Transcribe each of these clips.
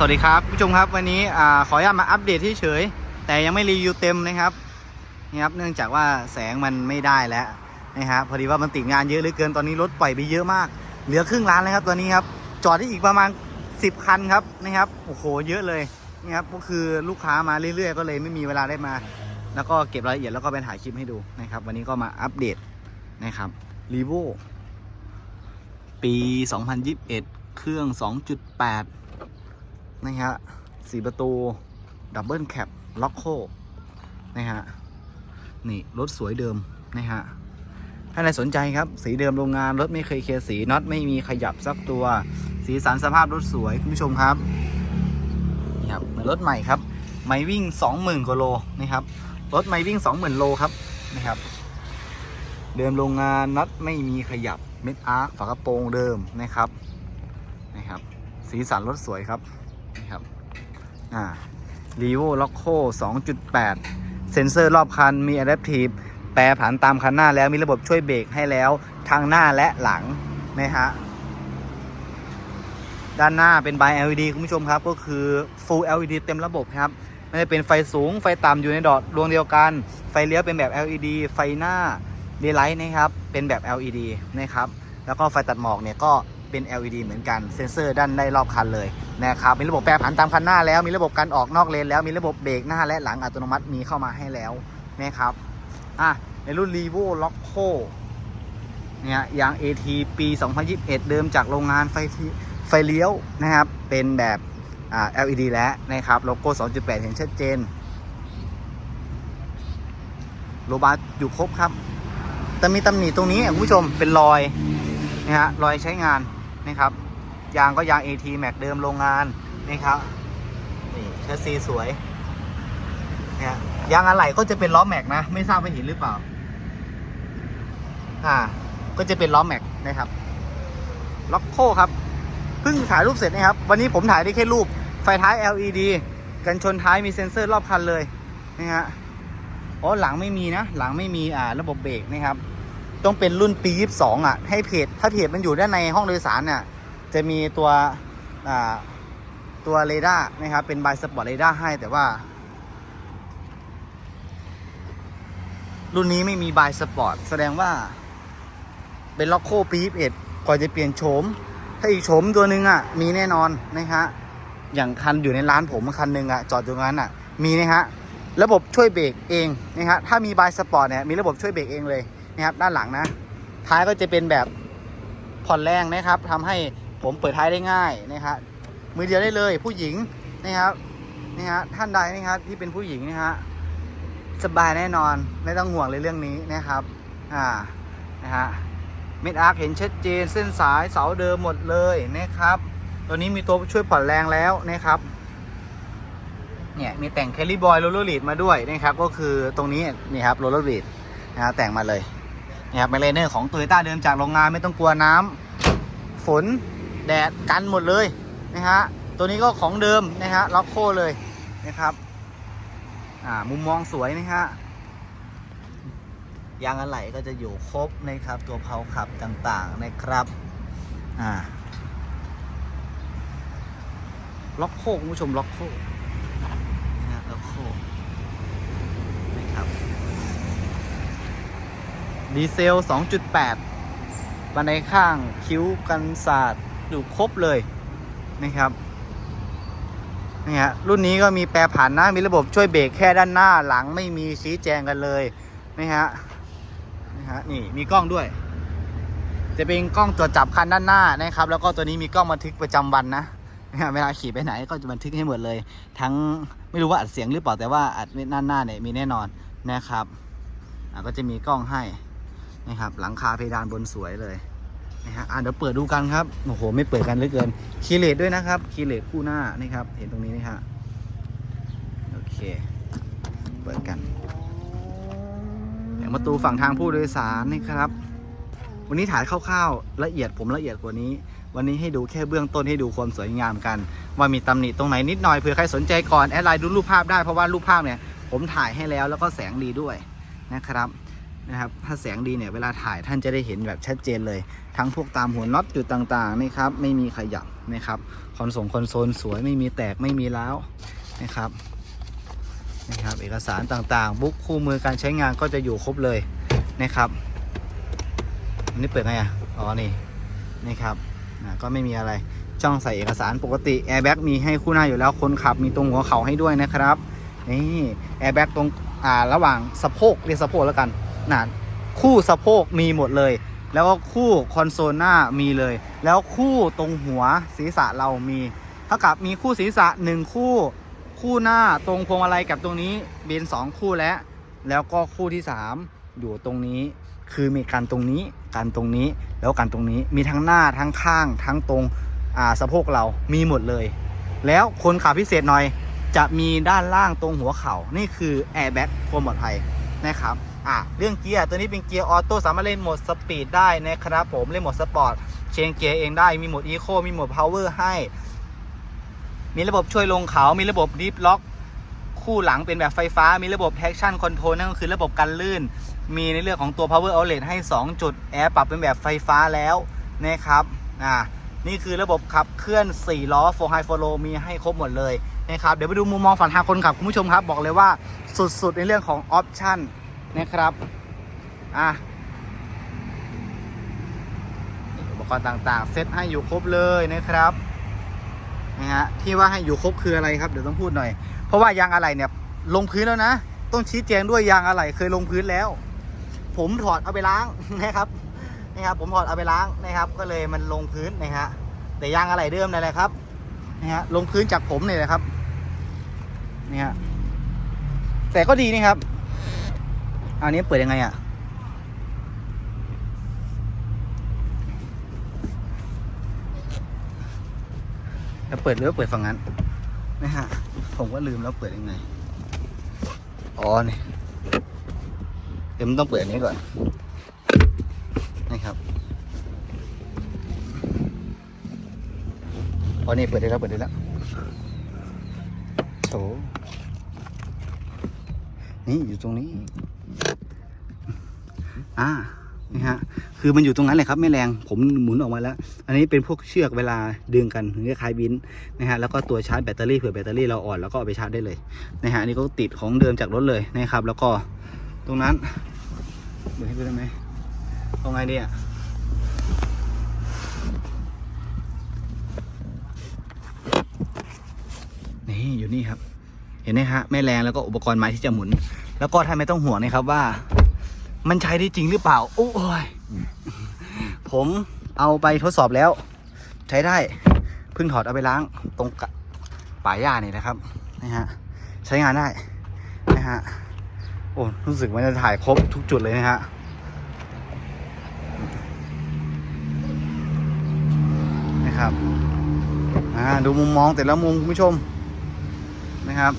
สวัสดีครับผู้ชมครับวันนี้อขออนุญาตมาอัปเดตที่เฉย แต่ยังไม่รีวิวเต็มนะครับนี่ครับเนื่องจากว่าแสงมันไม่ได้แล้วนะครับพอดีว่ามันติดงานเยอะเหลือเกินตอนนี้รถปล่อยไปเยอะมาก เหลือครึ่งล้านแล้วครับตัวนี้ครับจอดได้อีกประมาณ 10 คันครับนะครับโอ้โหเยอะเลยนี่ครับก็คือลูกค้ามาเรื่อยๆ ก็เลยไม่มีเวลาได้มา แล้วก็เก็บรายละเอียดแล้วก็ไปถ่ายคลิปให้ดูนะครับ วันนี้ก็มาอัปเดตนะครับรีโวปี 2021 เครื่อง 2.8 นะฮะสี่ประตู ดับเบิลแคปล็อกโคนะฮะนี่รถสวยเดิมนะฮะถ้าใครสนใจครับ สีเดิมโรงงานรถไม่เคยเคลียร์สีน็อตไม่มีขยับสักตัว สีสันสภาพรถสวยคุณผู้ชมครับนี่ครับรถใหม่ครับไม่วิ่ง 20,000กว่าโลนะครับรถไม่วิ่ง 20,000 โลครับนะครับเดิมโรงงานน็อตไม่มีขยับเม็ดอาร์ฝากระโปรงเดิมนะครับนะครับ สีสันรถสวยครับ นี่ครับอ่า r e v o l o c o 2.8 เซ็นเซอร์รอบคันมี Adaptive แปรผันตามคันหน้าแล้วมีระบบช่วยเบรกให้แล้วทางหน้าและหลังนะฮะด้านหน้าเป็น by LED คุณผู้ชมครับ ก็คือ full LED เต็มระบบครับไม่ได้เป็นไฟสูงไฟต่ำอยู่ในดอทดวงเดียวกัน ไฟเลี้ยวเป็นแบบ LED ไฟหน้า daylight นะครับ เป็นแบบ LED นะครับ แล้วก็ไฟตัดหมอกเนี่ยก็ เป็น LED เหมือนกันเซ็นเซอร์ด้านได้รอบคันเลยนะครับมีระบบแปรผันตามคันหน้าแล้ว มีระบบการออกนอกเลนแล้วมีระบบเบรกหน้าและหลังอัตโนมัติมีเข้ามาให้แล้วนะครับอะในรุ่น r e v o l o c o เนี่ยยาง AT ปี 2021 เดิมจากโรงงานไฟที่ไฟเลี้ยวนะครับ เป็นแบบอ่า LED แล้วนะครับโลโก้ 2.8 เห็นชัดเจนโลบาอยู่ครบครับ แต่มีตำหนิตรงนี้คุณผู้ชมเป็นรอยนะฮะรอยใช้งาน นะครับ ยางก็ยาง AT Max เดิมโรงงานนะครับนี่แชสซีสวยเนี่ยยางอะไหล่ก็จะเป็นล้อแม็กนะ ไม่ทราบว่าเห็นหรือเปล่า อ่า ก็จะเป็นล้อแม็กนะครับล็อกโคครับเพิ่งถ่ายรูปเสร็จนะครับ วันนี้ผมถ่ายได้แค่รูปไฟท้าย LED กันชนท้ายมีเซ็นเซอร์รอบคันเลยนะฮะอ๋อหลังไม่มีนะ หลังไม่มีอ่าระบบเบรกนะครับ ต้องเป็นรุ่นปี 22 อะ ให้เพจถ้าเพจมันอยู่ด้านในห้องโดยสารเนี่ยจะมีตัวตัวเรดาร์นะครับ เป็นบายสปอร์ตเรดาร์ให้แต่ว่า รุ่นนี้ไม่มีบายสปอร์ตแสดงว่า เป็นล็อกโคปี21ก่อนจะเปลี่ยนโฉมถ้าอีกโฉมตัวหนึ่งอะ มีแน่นอนนะฮะอย่างคันอยู่ในร้านผมคันหนึ่งอะ จอดอยู่ตรงนั้นอะ มีนะฮะระบบช่วยเบรกเองนะฮะถ้ามีบายสปอร์ตเนี่ยมีระบบช่วยเบรกเองเลย นะครับด้านหลังนะ ท้ายก็จะเป็นแบบผ่อนแรงนะครับทำให้ผมเปิดท้ายได้ง่ายนะฮะมือเดียวได้เลยผู้หญิงนะครับนี่ฮะท่านใดนะครับที่เป็นผู้หญิงนะฮะสบายแน่นอนไม่ต้องห่วงเลยเรื่องนี้นะครับอ่านะฮะเม็ดอาร์คเห็นชัดเจนเส้นสายเสาเดิมหมดเลยนะครับ ตัวนี้มีตัวช่วยผ่อนแรงแล้วนะครับเนี่ยมีแต่งแคลรี่บอยโรลเลอร์ลีดมาด้วยนะครับก็คือตรงนี้นี่ครับโรลเลอร์ลีดนะฮะแต่งมาเลย นะครับแมเลเนอร์ของโตโยต้าเดิมจากโรงงานไม่ต้องกลัวน้ำฝนแดดกันหมดเลยนะฮะตัวนี้ก็ของเดิมนะฮะล็อกโคเลยนะครับอ่ามุมมองสวยนะฮะยางอะไหล่ก็จะอยู่ครบนะครับ ตัวเพลาขับต่างๆนะครับอ่าล็อกโคคุณผู้ชมล็อกโค นะครับแล้วโคนะครับ ดีเซล 2.8บันไดข้างคิ้วกันศาสตร์อยู่ครบเลยนะครับนี่ฮะรุ่นนี้ก็มีแปรผันนะ มีระบบช่วยเบรกแค่ด้านหน้าหลังไม่มีชี้แจงกันเลยนะฮะนี่ฮะนี่มีกล้องด้วย จะเป็นกล้องตรวจจับคันด้านหน้านะครับ แล้วก็ตัวนี้มีกล้องบันทึกประจำวันนะนะฮะเวลาขี่ไปไหนก็จะบันทึกให้หมดเลย ทั้งไม่รู้ว่าอัดเสียงหรือเปล่าแต่ว่าอัดหน้าหน้าเนี่ยมีแน่นอนนะครับก็จะมีกล้องให้ นะครับ หลังคาเพดานบนสวยเลยนะฮะอะเดี๋ยวเปิดดูกันครับโอ้โห ไม่เปิดกันเหลือเกินคีเลตด้วยนะครับคีเลตคู่หน้านี่ครับ เห็นตรงนี้นะฮะโอเค เปิดกันอย่างประตูฝั่งทางผู้โดยสารนะครับวันนี้ถ่ายคร่าวๆละเอียดผมละเอียดกว่านี้ วันนี้ให้ดูแค่เบื้องต้นให้ดูความสวยงามกัน ว่ามีตำหนิตรงไหนนิดหน่อยเผื่อใครสนใจก่อนแอดไลน์ดูรูปภาพได้เพราะว่ารูปภาพเนี่ยผมถ่ายให้แล้วแล้วก็แสงดีด้วยนะครับ นะครับถ้าแสงดีเนี่ยเวลาถ่ายท่านจะได้เห็นแบบชัดเจนเลย ทั้งพวกตามหัวน็อตจุดต่างๆนะครับไม่มีขยับนะครับคอนส่งคอนโซลสวยไม่มีแตกไม่มีร้าวนะครับนะครับเอกสารต่างๆ บุ๊กคู่มือการใช้งานก็จะอยู่ครบเลยนะครับอันนี้เปิดไงอะอ๋อนี่นี่ครับก็ไม่มีอะไรจ้องใส่เอกสารปกติแอร์แบ็กมีให้คู่หน้าอยู่แล้วคนขับมีตรงหัวเข่าให้ด้วยนะครับนี่แอร์แบ็กตรงอ่าระหว่างสะโพกเรียกสะโพกแล้วกัน นะคู่สะโพกมีหมดเลย แล้วก็คู่คอนโซลหน้ามีเลย แล้วคู่ตรงหัวศีรษะเรามีเท่ากับมีคู่ศีรษะหนึ่งคู่คู่หน้าตรงพวงมาลัยกับตรงนี้เบนสองคู่แล้ว แล้วก็คู่ที่สามอยู่ตรงนี้คือมีการตรงนี้การตรงนี้แล้วการตรงนี้มีทั้งหน้าทั้งข้าง ทั้งตรงอ่าสะโพกเรามีหมดเลย แล้วคนขับพิเศษหน่อยจะมีด้านล่างตรงหัวเขา่านี่คือแอร์แบ็กความปลอดภัย นะครับอะเรื่องเกียร์ตัวนี้เป็นเกียร์ออโต้สามารถเล่นโหมดสปีดได้นะครับผมเล่นโหมดสปอร์ตเชนเกียร์เองได้มีโหมดอีโคมีโหมดพาวเวอร์ให้ มีระบบช่วยลงเขา มีระบบดิฟล็อก คู่หลังเป็นแบบไฟฟ้า มีระบบ traction control นั่นก็คือระบบกันลื่น มีในเรื่องของตัว power outlet ให้ 2 จุดแอร์ปรับเป็นแบบไฟฟ้าแล้วนะครับอ่านี่คือระบบขับเคลื่อน 4 ล้อ 4 high 4 low มีให้ครบหมดเลย นะครับเดี๋ยวไปดูมุมมองฝั่งทางคนขับคุณผู้ชมครับ บอกเลยว่าสุด ๆ ในเรื่องของออปชั่นนะครับอะอุปกรณ์ต่างๆ เซตให้อยู่ครบเลยนะครับนะฮะที่ว่าให้อยู่ครบคืออะไรครับเดี๋ยวต้องพูดหน่อย เพราะว่ายางอะไหล่เนี่ยลงพื้นแล้วนะ ต้องชี้แจงด้วยยางอะไหล่เคยลงพื้นแล้ว ผมถอดเอาไปล้างนะครับนะครับ ผมถอดเอาไปล้างนะครับ ก็เลยมันลงพื้นนะฮะแต่ยางอะไหล่เดิมนั่นแหละครับนะฮะลงพื้นจากผมเนี่ยแหละครับ นี่ฮะแต่ก็ดีนี่ครับอันนี้เปิดยังไงอะแล้วเปิดหรือว่าเปิดฝั่งนั้นนะฮะผมก็ลืมแล้วเปิดยังไงอ๋อนี่เดี๋ยวมันต้องเปิดอันนี้ก่อนนี่ครับอ๋อนี่เปิดได้แล้วเปิดได้แล้วโถ นี่อยู่ตรงนี้ อ่านี่ฮะ คือมันอยู่ตรงนั้นเลยครับไม่แรง ผมหมุนออกมาแล้ว อันนี้เป็นพวกเชือกเวลาดึงกันถึงคล้ายบินนะฮะ แล้วก็ตัวชาร์จแบตเตอรี่เผื่อแบตเตอรี่เราอ่อนแล้วก็เอาไปชาร์จได้เลยนะฮะ อันนี้ก็ติดของเดิมจากรถเลยนะครับ แล้วก็ตรงนั้นดูให้ดูได้ไหมเอาไงดีอะนี่อยู่นี่ครับ ห็นไหมฮะแม่แรงแล้วก็อุปกรณ์ไม้ที่จะหมุน แล้วก็ท่านไม่ต้องห่วงนะครับว่า มันใช้ได้จริงหรือเปล่า โอ้ยผมเอาไปทดสอบแล้ว ใช้ได้เพิ่งถอดเอาไปล้างตรงป่าหญ้านี่นะครับนะฮะใช้งานได้นะฮะโอ้รู้สึกมันจะถ่ายครบทุกจุดเลยนะฮะนะครับอ่าดูมุมมองแต่ละมุมคุณผู้ชมนะครับ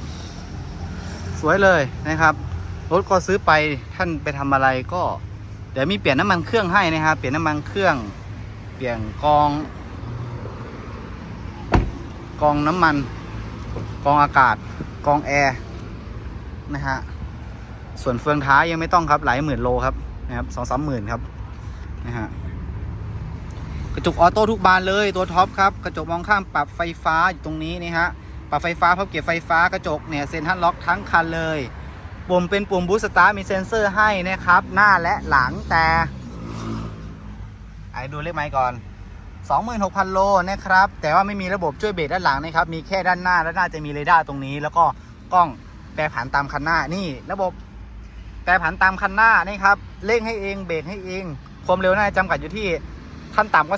สวยเลยนะครับ รถก็ซื้อไปท่านไปทำอะไรก็ เดี๋ยวมีเปลี่ยนน้ำมันเครื่องให้นะครับ เปลี่ยนน้ำมันเครื่อง เปลี่ยนกอง กองน้ำมัน กองอากาศ กองแอร์นะฮะส่วนเฟืองท้ายยังไม่ต้องครับหลายหมื่นโลครับนะครับสองสามหมื่นครับนะฮะกระจกออโต้ทุกบานเลยตัวท็อปครับ กระจกมองข้ามปรับไฟฟ้าอยู่ตรงนี้นี่ฮะ ปรับไฟฟ้าพับเก็บไฟฟ้ากระจกเนี่ยเซ็นทรัลล็อกทั้งคันเลยปุ่มเป็นปุ่มบูสต์สตาร์มีเซ็นเซอร์ให้นะครับ หน้าและหลังแต่ไอ้ดูเลขไม้ก่อน 26,000 โลนะครับ แต่ว่าไม่มีระบบช่วยเบรกด้านหลังนะครับ มีแค่ด้านหน้าและหน้าจะมีเรดาร์ตรงนี้ แล้วก็กล้องแปรผันตามคันหน้านี่ ระบบแปรผันตามคันหน้านี่ครับเร่งให้เองเบรกให้เองความเร็วน่าจะจำกัดอยู่ที่ท่านต่ำก็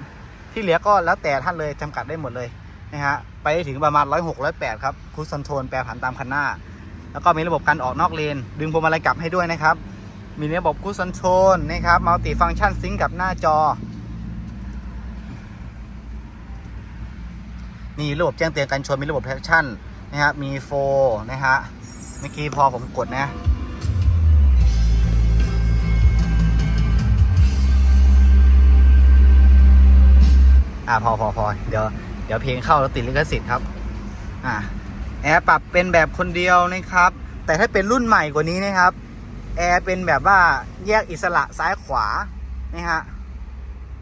30 ที่เหลือก็แล้วแต่ท่านเลยจำกัดได้หมดเลย นะฮะไปได้ถึงประมาณ 106 108 ครับคูสคอนโทรลแปรผันตามคันหน้า แล้วก็มีระบบการออกนอกเลน ดึงพวงมาลัยกลับให้ด้วยนะครับ มีระบบคูสคอนโทรลนะครับมัลติฟังชันซิงกับหน้าจอมีระบบแจ้งเตือนการชนมีระบบแท็กชั่นนะครับมีโฟนะฮะเมื่อกี้พอผมกดนะอ่าพอพอพอเดี๋ยว ดี๋ยวเพลงเข้าแล้วติดลิขสิทธิ์ครับอ่าแอร์ปรับเป็นแบบคนเดียวนะครับ แต่ถ้าเป็นรุ่นใหม่กว่านี้นะครับแอร์เป็นแบบว่าแยกอิสระซ้ายขวานะฮะ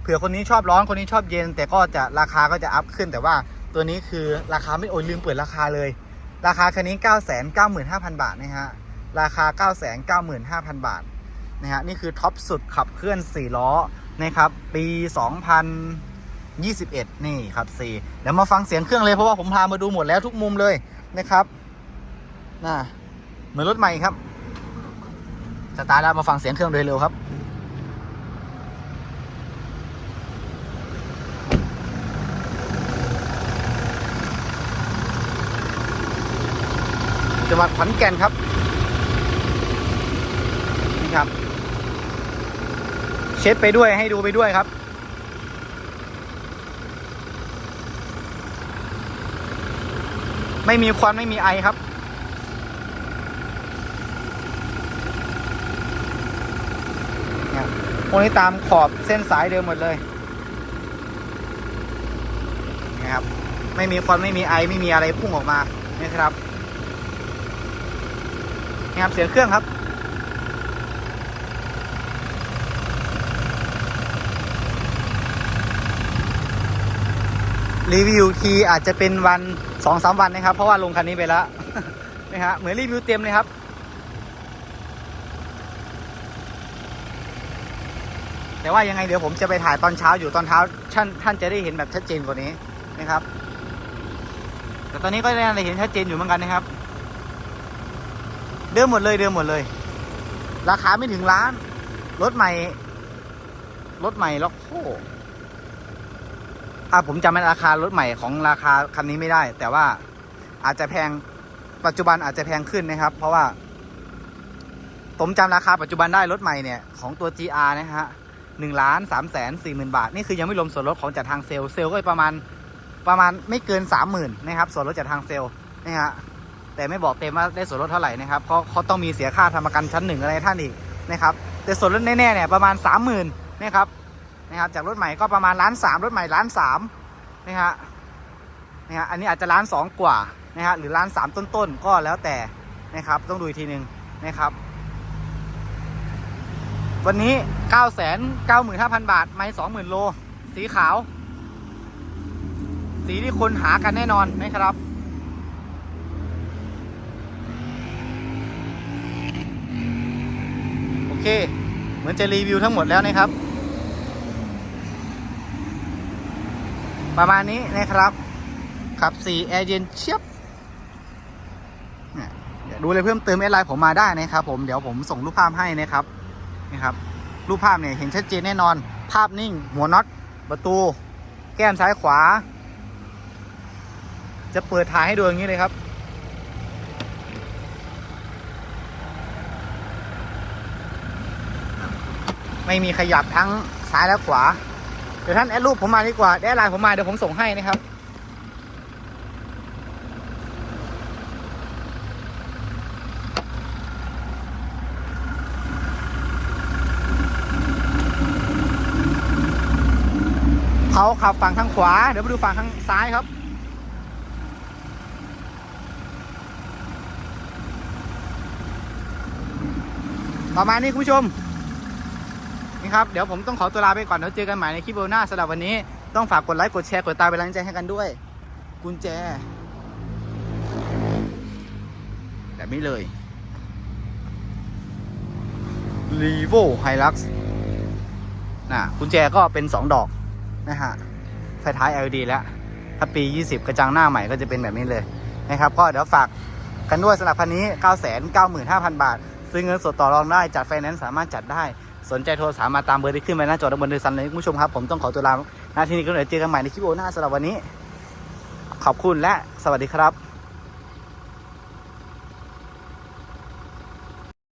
เผื่อคนนี้ชอบร้อนคนนี้ชอบเย็น แต่ก็จะราคาก็จะอัพขึ้น แต่ว่าตัวนี้คือราคาไม่โอ้ยลืมเปิดราคาเลย ราคาคันนี้ 9 9 5 0 0 0 บาทนะฮะราคา 9 9 5 0 0 0 บาทนะฮะนี่คือท็อปสุดขับเคลื่อน 4 ล้อนะครับปี 2000 21 นี่ครับ4เดี๋ยวมาฟังเสียงเครื่องเลยเพราะว่าผมพามาดูหมดแล้วทุกมุมเลยนะครับน่าเหมือนรถใหม่ครับสตาร์ทแล้วมาฟังเสียงเครื่องโดยเร็วครับจังหวัดขอนแก่นครับนี่ครับ เช็ดไปด้วยให้ดูไปด้วยครับ ไม่มีควันไม่มีไอครับเนี่ยพวกนี้ตามขอบเส้นสายเดิมหมดเลยนะครับ ไม่มีควันไม่มีไอไม่มีอะไรพุ่งออกมานะครับนะครับเสียงเครื่องครับ รีวิวทีอาจจะเป็นวันสองสามวันนะครับ เพราะว่าลงคันนี้ไปแล้วนะฮะเหมือนรีวิวเต็มเลยครับ แต่ว่ายังไงเดี๋ยวผมจะไปถ่ายตอนเช้าอยู่ตอนเช้าท่านท่านจะได้เห็นแบบชัดเจนกว่านี้นะครับ แต่ตอนนี้ก็ได้เห็นชัดเจนอยู่เหมือนกันนะครับ เดิมหมดเลยเดิมหมดเลย ราคาไม่ถึงล้านรถใหม่รถใหม่ล็อกโค อะผมจำราคารถใหม่ของราคาคันนี้ไม่ได้ แต่ว่าอาจจะแพงปัจจุบันอาจจะแพงขึ้นนะครับ เพราะว่า ผมจำราคาปัจจุบันได้รถใหม่เนี่ยของตัว GR นะฮะหนึ่งล้านสามแสนสี่หมื่นบาท นี่คือยังไม่รวมส่วนลดของจากทางเซลล์เซลล์ก็ประมาณประมาณไม่เกินสามหมื่นนะครับ ส่วนลดจากทางเซลล์นะฮะแต่ไม่บอกเต็มว่าได้ส่วนลดเท่าไหร่นะครับเพราะเขาต้องมีเสียค่าทำประกันชั้นหนึ่งอะไรท่านอีกนะครับแต่ส่วนลดแน่ๆเนี่ยประมาณสามหมื่นนะครับ นะครับจากรถใหม่ก็ประมาณล้านสามรถใหม่ล้านสามนะฮะนะฮะอันนี้อาจจะล้านสองกว่านะฮะหรือล้านสามต้นๆก็แล้วแต่นะครับต้องดูอีกทีหนึ่งนะครับวันนี้ 9 9 5 0 0 0 บาท ไม่ 20,000 โล สีขาว สีที่คนหากันแน่นอนนะครับ โอเค เหมือนจะรีวิวทั้งหมดแล้วนะครับ ประมาณนี้นะครับขับ4แอร์เย็นเชียบดูเลยเพิ่มเติมแอดไลน์ผมมาได้นะครับ ผมเดี๋ยวผมส่งรูปภาพให้นะครับนี่ครับ รูปภาพเนี่ยเห็นชัดเจนแน่นอน ภาพนิ่ง หัวน็อตประตู แก้มซ้ายขวา จะเปิดถ่ายให้ดูอย่างนี้เลยครับไม่มีขยับทั้งซ้ายและขวา เดี๋ยวท่านแอดรูปผมมาดีกว่าแอดไลน์ผมมาเดี๋ยวผมส่งให้นะครับ เขาขับฝั่งทางขวา เดี๋ยวมาดูฝั่งทางซ้ายครับประมาณนี้คุณผู้ชม ครับ เดี๋ยวผมต้องขอตัวลาไปก่อนเดี๋ยวเจอกันใหม่ในคลิปโอหน้าสำหรับวันนี้ต้องฝากกดไลค์กดแชร์กดตามเป็นกำลังใจให้กันด้วย กุญแจแบบนี้เลย r e v o Hilux นะกุญแจก็เป็น 2 ดอกนะฮะไฟท้าย LED แล้ว ถ้าปี 20 กระจังหน้าใหม่ก็จะเป็นแบบนี้เลยนะครับ ก็เดี๋ยวฝากกันด้วยสำหรับคันนี้ 995,000 บาท ซื้อเงินสดต่อรองได้ จัดไฟแนนซ์สามารถจัดได้ สนใจโทรสามาตามเบอร์ที่ขึ้นไปหน้าจอด้านบนเดือซันเลยคุณผู้ชมครับ ผมต้องขอตัวลาหน้าที่นี้ก็เดี๋ยวเจอกันใหม่ในคลิปโอหน้าสำหรับวันนี้ ขอบคุณและสวัสดีครับ